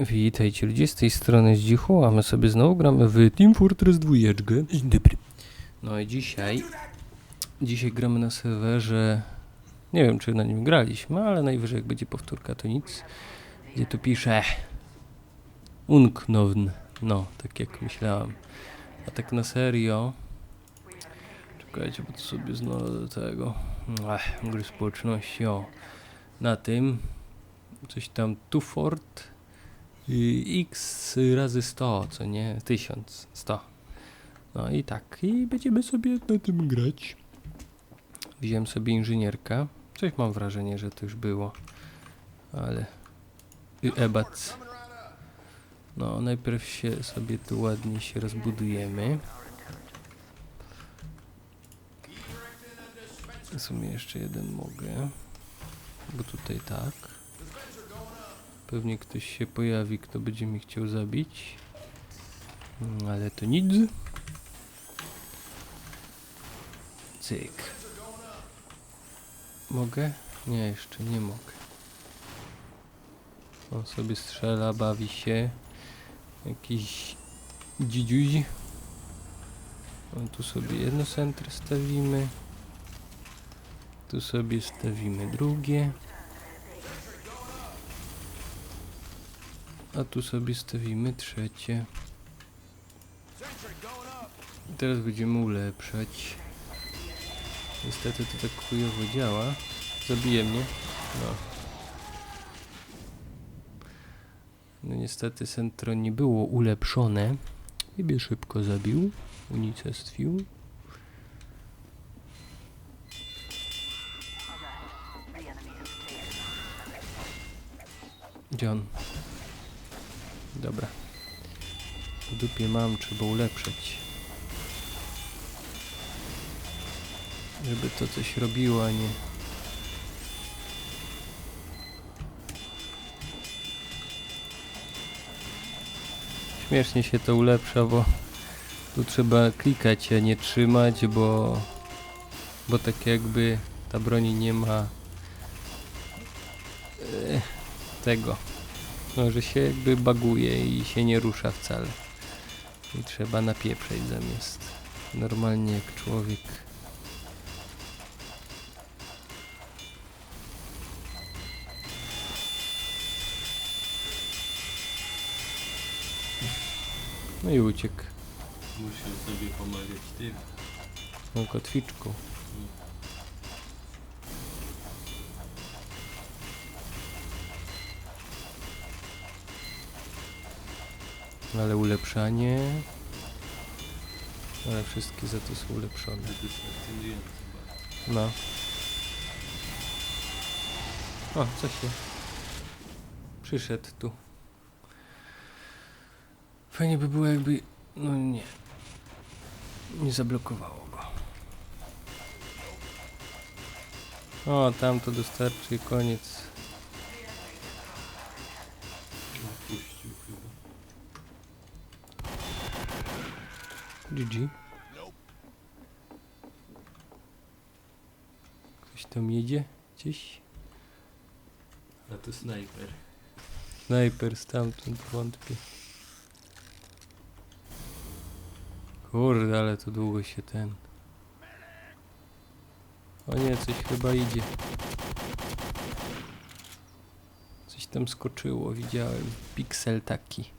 Witajcie ludzie, z tej strony Zdzichu, a my sobie znowu gramy w Team Fortress 2. Dzień dobry. No i dzisiaj, dzisiaj gramy na serwerze, nie wiem czy na nim graliśmy, ale najwyżej jak będzie powtórka to nic, gdzie tu pisze? Unknown, no tak jak myślałem. A tak na serio, czekajcie, bo to sobie znalazłem tego, Ech, gry społeczności, o, na tym, coś tam tu fort x razy 100, co nie? 1100. No i tak, i będziemy sobie na tym grać. Wziąłem sobie inżynierkę. Coś mam wrażenie, że to już było. Ale... Ebac. No, najpierw się sobie tu ładnie się rozbudujemy. W sumie jeszcze jeden mogę. Bo tutaj tak. Pewnie ktoś się pojawi, kto będzie mi chciał zabić. Mm, Ale to nic. Cyk. Mogę? Nie, jeszcze nie mogę. On sobie strzela, bawi się. Jakiś dzidziuś. O, tu sobie jedno centrum stawimy. Tu sobie stawimy drugie. A tu sobie stawimy trzecie. I teraz będziemy ulepszać. Niestety to tak chujowo działa. Zabije mnie. No. No niestety centro nie było ulepszone. I mnie szybko zabił. Unicestwił. Gdzie? Dobra. W dupie mam, trzeba ulepszać. Żeby to coś robiło, a nie... Śmiesznie się to ulepsza, bo tu trzeba klikać, a nie trzymać, bo... Bo tak jakby ta broń nie ma... e, tego. No, że się jakby baguje i się nie rusza wcale. I trzeba napieprzeć zamiast normalnie jak człowiek. No i uciekł Musiał sobie pomagać tym. tą kotwiczką. Ale ulepszanie. Ale wszystkie za to są ulepszone. No. O, co się. Przyszedł tu. Fajnie by było jakby. No nie. Nie zablokowało go. O, tam to dostarczy koniec. GG. Ktoś tam jedzie? Gdzieś? A to snajper. Snajper stamtąd wątpię. Kurde, ale to długo się ten. O nie, coś chyba idzie. Coś tam skoczyło, widziałem. Piksel taki.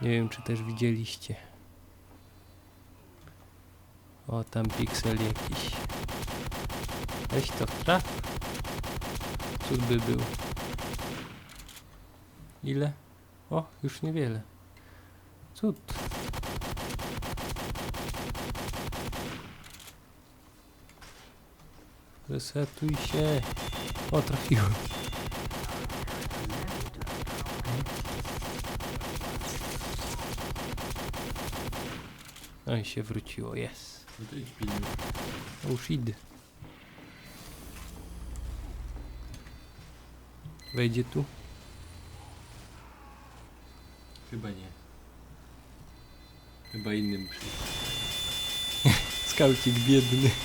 Nie wiem, czy też widzieliście. O, tam piksel jakiś. Weź to traf. Cud by był. Ile? O, już niewiele. Cud. Resetuj się. O, trafiłem. No i się wróciło, jest. No to idź pilnuj. Oh shit. Wejdzie tu? Chyba nie. Chyba innym przyjdzie. Skaucik biedny.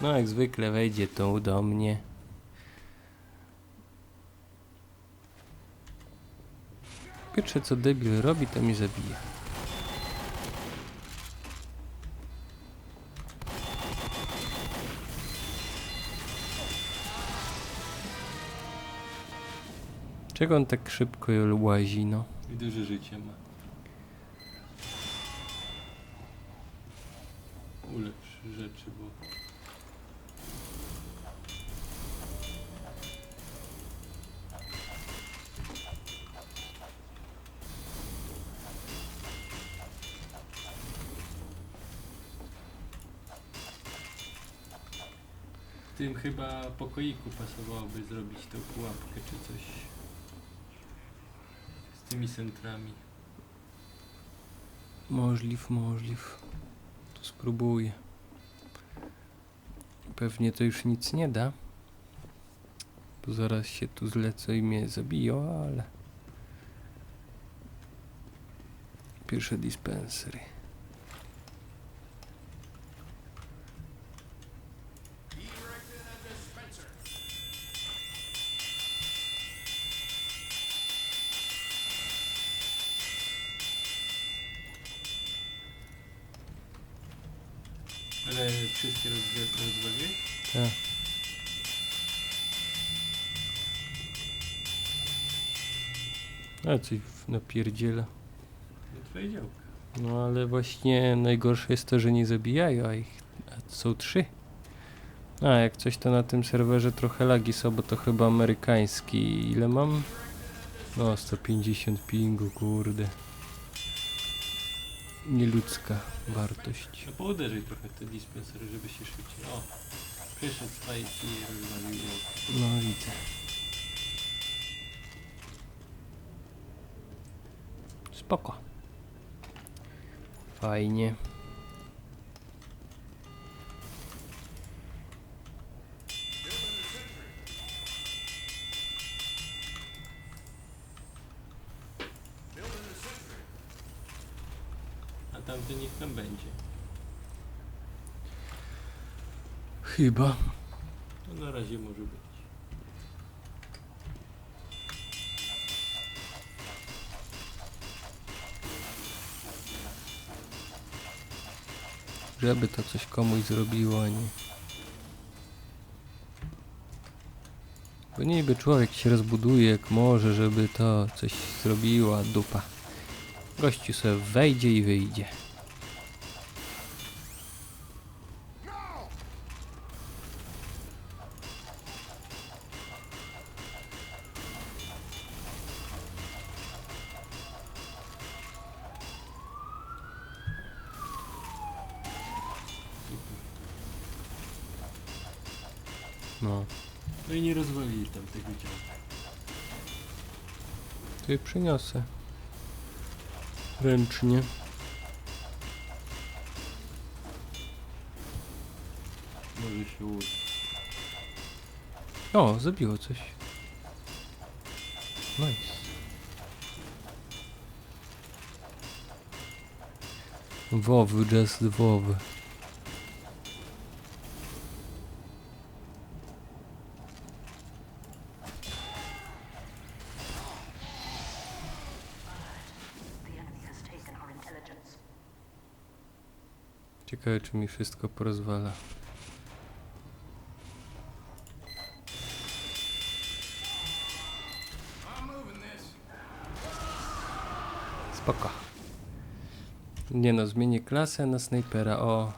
No jak zwykle wejdzie tu do mnie. Pierwsze co debil robi, to mi zabija. Czego on tak szybko łazi, no? I duże życie ma. Ulepsz rzeczy, bo... tym chyba pokoiku pasowałoby zrobić tą pułapkę czy coś. Z tymi centrami. Możliw, możliw. To spróbuję. Pewnie to już nic nie da. Bo zaraz się tu zlecę i mnie zabiją, ale... Pierwsze dispensery. Wszystkie rozwaliłeś? Tak. A coś napierdziela. No twoje działka. No ale właśnie najgorsze jest to, że nie zabijają, a ich a są trzy. A jak coś to na tym serwerze trochę lagi są, bo to chyba amerykański. Ile mam? No 150 pingu, kurde. Nieludzka wartość. No pouderzaj trochę te dispensery, żeby się szybciej. O! Przyszedł Spike i rozwalił ją. No widzę. Spoko. Fajnie. Chyba. To na razie może być. Żeby to coś komuś zrobiło, a nie. Bo niby człowiek się rozbuduje jak może, żeby to coś zrobiło, a dupa. Gościu sobie wejdzie i wyjdzie. Przyniosę. Ręcznie. Może się uda. O, zabiło coś. Nice. WoW, just WoW. The enemy has taken our intelligence. Ciekawe, czy mi wszystko porozwala. Spoko. Nie no, zmienię klasę na snajpera. O,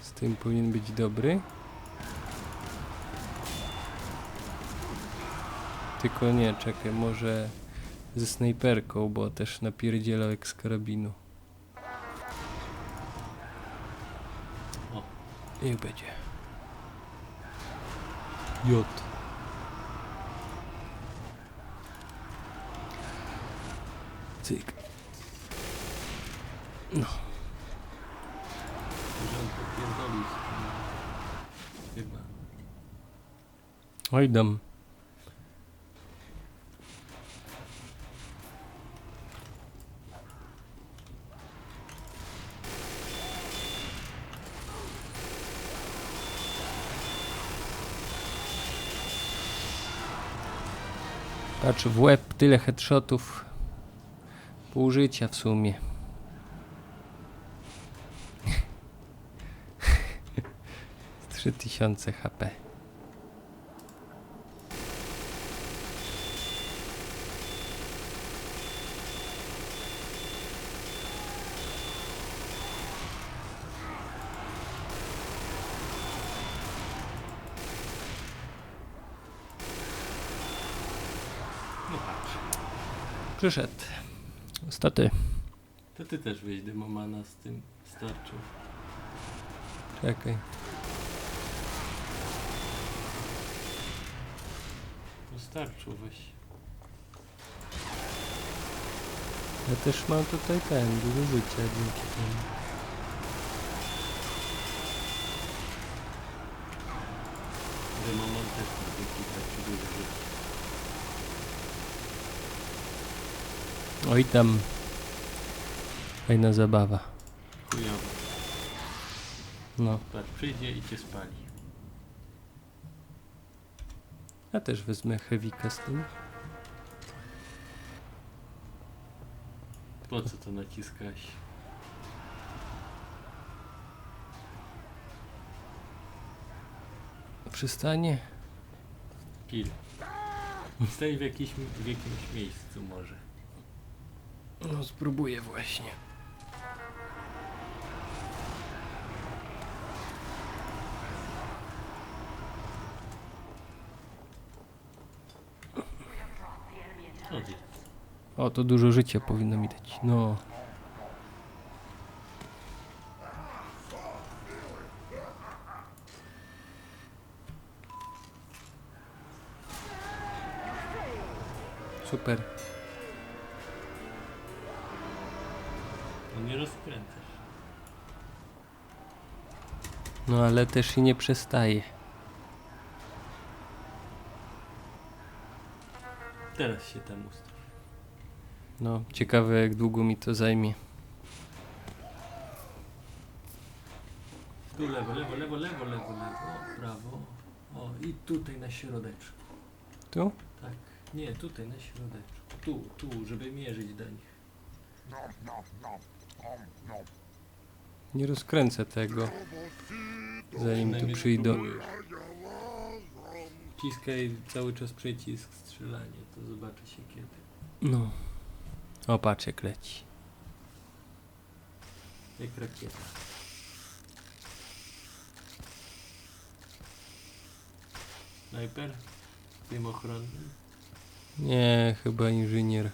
z tym powinien być dobry. Tylko nie, czekaj, może ze snajperką, bo też napierdzielał jak z karabinu. Niech będzie. J. Cyk. No. Chyba. Oj dam. Patrz w łeb, tyle headshotów. Pół życia w sumie. Trzy tysiące HP. No patrz. Przyszedł. Niestety. To ty też weź demomana z tym starczą. Czekaj. No starczą weź. Ja też mam tutaj ten, dużo życia dzięki temu. Demoman też ma dzięki tarczy dużo życia. Oj tam. Fajna zabawa. Chujowo. No. Patrz, przyjdzie i cię spali. Ja też wezmę heavika z. Po co to naciskać? Przystanie. Kill. Stoi w, jakiś, w jakimś miejscu może. No spróbuję właśnie. O, to dużo życia powinno mi dać. No. Super. Rozkręcasz. No ale też i nie przestaje. Teraz się tam ustaw. No, ciekawe jak długo mi to zajmie. Tu lewo, lewo, lewo, lewo, lewo, lewo, prawo. O, i tutaj na środeczku. Tu? Tak. Nie, tutaj na środeczku. Tu, tu, żeby mierzyć do nich. Nie rozkręcę tego. Zanim tu Przynajmniej przyjdą. spróbujesz. Wciskaj cały czas przycisk strzelanie, to zobaczy się kiedy. No. O, patrz jak leci. Jak rakieta. Snajper? Tym ochronnym? Nie, chyba inżynier.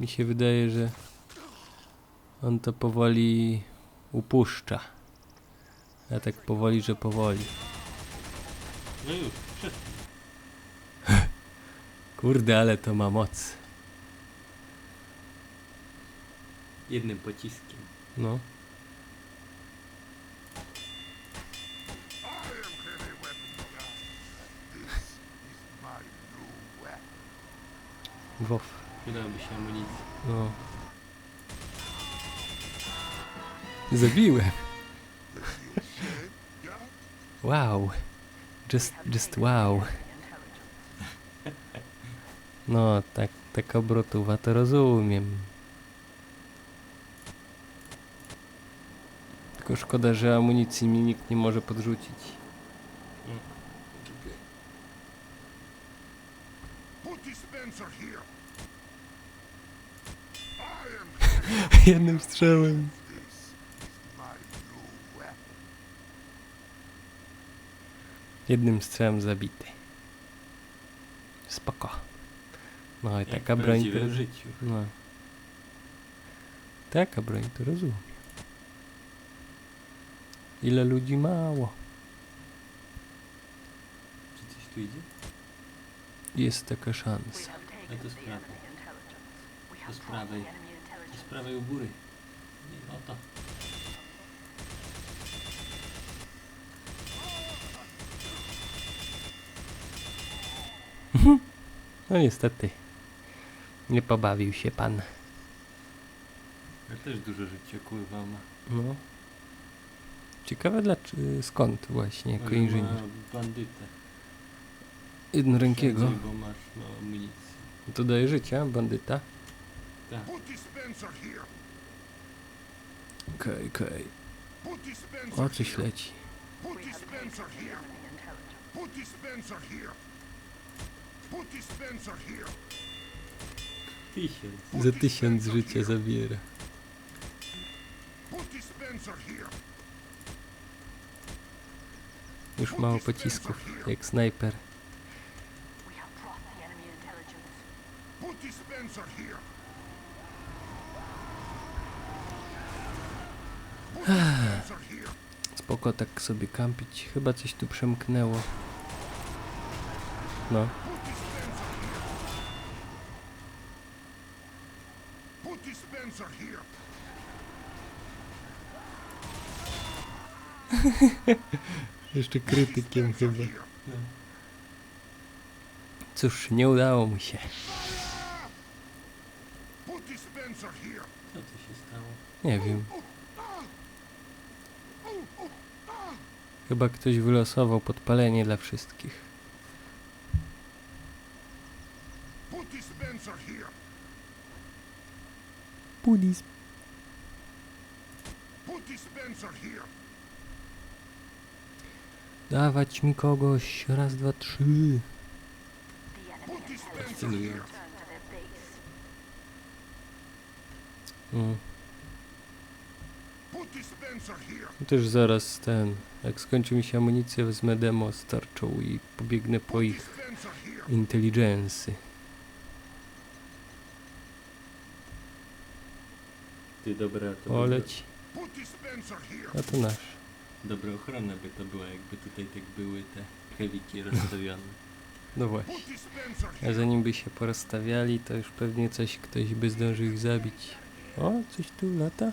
Mi się wydaje, że on to powoli upuszcza. Ja tak powoli, że powoli. No już, przed. Kurde, ale to ma moc. Jednym pociskiem. No. Wow. Przydałaby się amunicja. No. Zabiłem. Wow. Just, just wow. No, tak, taka obrotowa to rozumiem. Tylko szkoda, że amunicji mi nikt nie może podrzucić. Put dispenser here. Jednym strzałem. Jednym strzałem zabity. Spoko. No i Jak taka broń to... życiu. No. Taka broń to rozumiem. Ile ludzi mało. Czy coś tu idzie? Jest taka szansa. To z prawej. To prawej. U góry. Nie, o to. No niestety. Nie pobawił się pan. Ja też dużo życia kurwa ma. No. Ciekawe dlaczego, skąd właśnie jako Może ma inżynier. bandytę. jednorękiego. Prędzej, Bo masz mało amunicji. To daje życia, bandyta. Tak. Okej, okej. Put dispenser O, coś leci. Tysiąc. Za tysiąc życia zabiera. Już mało pocisków, jak snajper. Put dispenser here. Put dispenser here. Spoko tak sobie kampić. Chyba coś tu przemknęło. No. Jeszcze krytykiem chyba. No. Cóż, nie udało mu się. Co tu się stało? Nie wiem. Chyba ktoś wylosował podpalenie dla wszystkich. Here. Dawać mi kogoś. Raz, dwa, trzy. Fascynujące. Mm. Put dispenser here. No Też zaraz ten. Jak skończy mi się amunicja, wezmę demo z tarczą i pobiegnę po ich inteligency. Ty dobra, to here. A to nasz. Dobra ochrona by to była, jakby tutaj tak były te kewiki rozstawione. No właśnie. A zanim by się porozstawiali, to już pewnie coś ktoś by zdążył ich zabić. O, coś tu lata?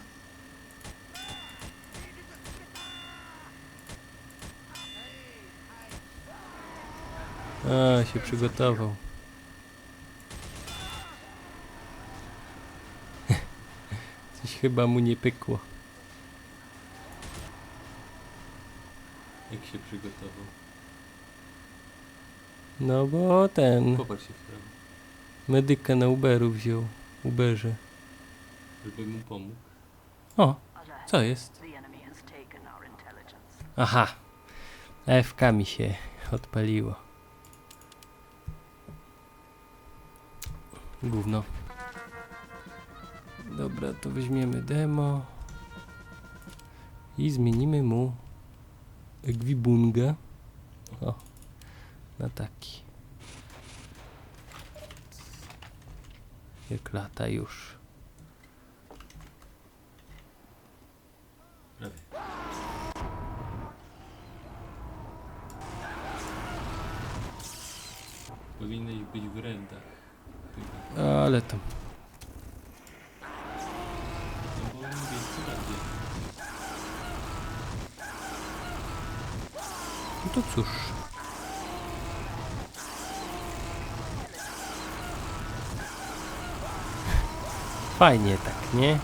A, się przygotował. Coś chyba mu nie pykło. Jak się przygotował. No bo ten Popatrz się w prawo, medyka na Uberu wziął. Uberze. żeby mu pomógł. O, co jest? The enemy has taken our intelligence. Aha. FK mi się odpaliło. Gówno. Dobra, to weźmiemy demo. I zmienimy mu Egwibunga. O, na taki. Jak lata już. Prawie. Powinieneś być w rędach. Chyba. Ale tam. No bo mówię, co bardziej. No to cóż. Fajnie tak, nie?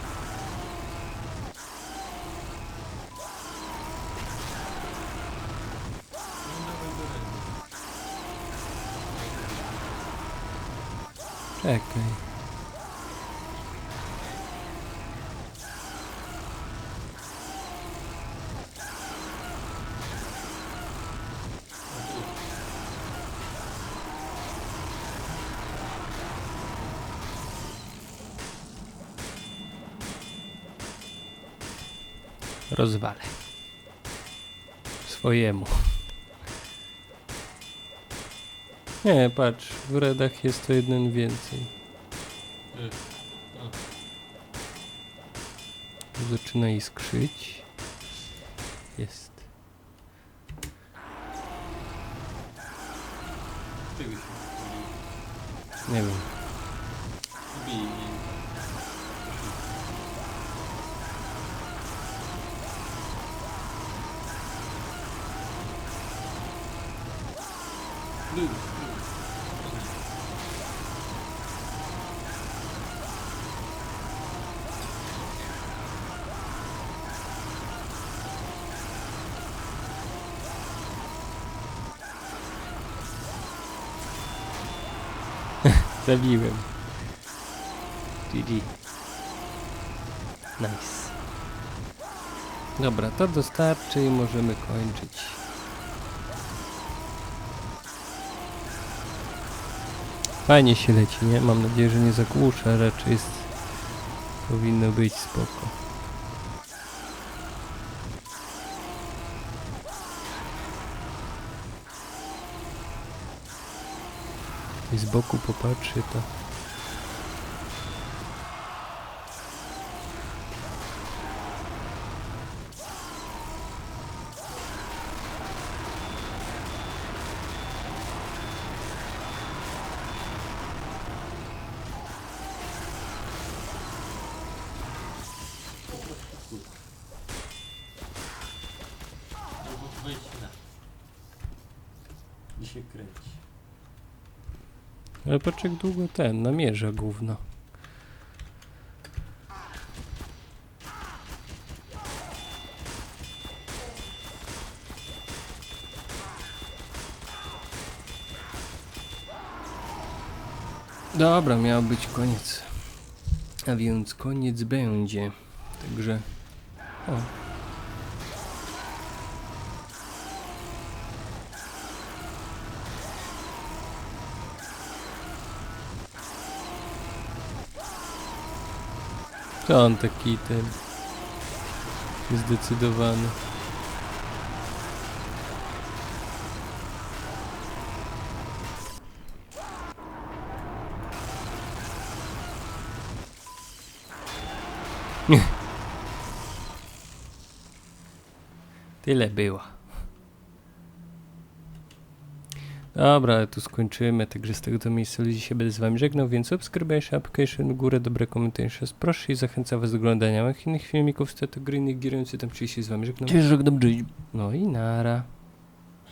Czekaj. Rozwalę. Swojemu. Nie, patrz, w redach jest to jeden więcej. Zaczyna iskrzyć. Jest. Nie wiem. Zabiłem. GG. Nice. Dobra, to dostarczy i możemy kończyć. Fajnie się leci, nie? Mam nadzieję, że nie zakłusza, raczej jest... Powinno być spoko. I z boku popatrzy to... Wejść na. I kręci. Ale patrz jak długo ten, namierza gówno. Dobra, miał być koniec. A więc koniec będzie. Także... O. on taki ten... Zdecydowany. Tyle było. Dobra, tu skończymy, także z tego to miejsca ludzi się będę z wami żegnał, więc subskrybujcie, application górę, dobre komentarze, proszę i zachęcam was do oglądania moich innych filmików z tego gry innych gierających tam czyli się z wami żegnam. Cześć, żegnam, No i nara.